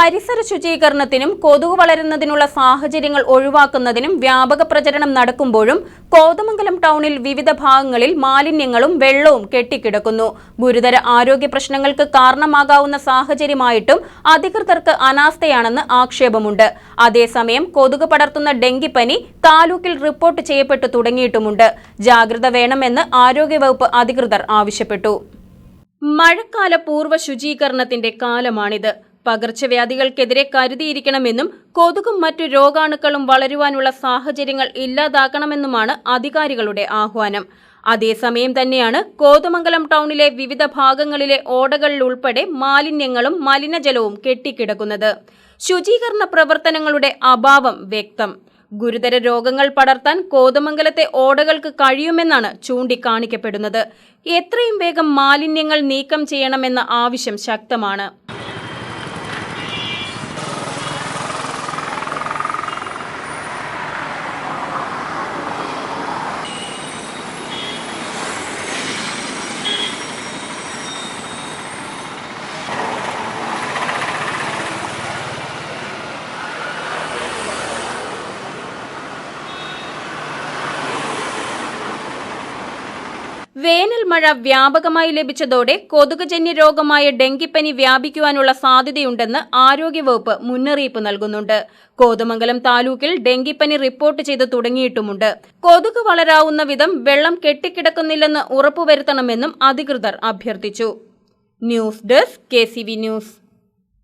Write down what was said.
പരിസര ശുചീകരണത്തിനും കൊതുക് വളരുന്നതിനുള്ള സാഹചര്യങ്ങൾ ഒഴിവാക്കുന്നതിനും വ്യാപക പ്രചരണം നടക്കുമ്പോഴും കോതമംഗലം ടൗണിൽ വിവിധ ഭാഗങ്ങളിൽ മാലിന്യങ്ങളും വെള്ളവും കെട്ടിക്കിടക്കുന്നു. ഗുരുതര ആരോഗ്യ പ്രശ്നങ്ങൾക്ക് കാരണമാകാവുന്ന സാഹചര്യമായിട്ടും അധികൃതർക്ക് അനാസ്ഥയാണെന്ന് ആക്ഷേപമുണ്ട്. അതേസമയം കൊതുക് പടർത്തുന്ന ഡെങ്കിപ്പനി താലൂക്കിൽ റിപ്പോർട്ട് ചെയ്യപ്പെട്ടു തുടങ്ങിയിട്ടുമുണ്ട്. ജാഗ്രത വേണമെന്ന് ആരോഗ്യവകുപ്പ് അധികൃതർ ആവശ്യപ്പെട്ടു. മഴക്കാല പൂർവ ശുചീകരണത്തിന്റെ കാലമാണിത്. പകർച്ചവ്യാധികൾക്കെതിരെ കരുതിയിരിക്കണമെന്നും കൊതുകും മറ്റു രോഗാണുക്കളും വളരുവാനുള്ള സാഹചര്യങ്ങൾ ഇല്ലാതാക്കണമെന്നുമാണ് അധികാരികളുടെ ആഹ്വാനം. അതേസമയം തന്നെയാണ് കോതമംഗലം ടൗണിലെ വിവിധ ഭാഗങ്ങളിലെ ഓടകളിലുൾപ്പെടെ മാലിന്യങ്ങളും മലിനജലവും കെട്ടിക്കിടക്കുന്നത്. ശുചീകരണ പ്രവർത്തനങ്ങളുടെ അഭാവം വ്യക്തം. ഗുരുതര രോഗങ്ങൾ പടർത്താൻ കോതമംഗലത്തെ ഓടകൾക്ക് കഴിയുമെന്നാണ് ചൂണ്ടിക്കാണിക്കപ്പെടുന്നത്. എത്രയും വേഗം മാലിന്യങ്ങൾ നീക്കം ചെയ്യണമെന്ന ആവശ്യം ശക്തമാണ്. വേനൽ മഴ വ്യാപകമായി ലഭിച്ചതോടെ കൊതുകുജന്യ രോഗമായ ഡെങ്കിപ്പനി വ്യാപിക്കുവാനുള്ള സാധ്യതയുണ്ടെന്ന് ആരോഗ്യവകുപ്പ് മുന്നറിയിപ്പ് നൽകുന്നുണ്ട്. കോതമംഗലം താലൂക്കിൽ ഡെങ്കിപ്പനി റിപ്പോർട്ട് ചെയ്ത് തുടങ്ങിയിട്ടുമുണ്ട്. കൊതുക് വളരാവുന്ന വിധം വെള്ളം കെട്ടിക്കിടക്കുന്നില്ലെന്ന് ഉറപ്പുവരുത്തണമെന്നും അധികൃതർ അഭ്യർത്ഥിച്ചു. News desk K news.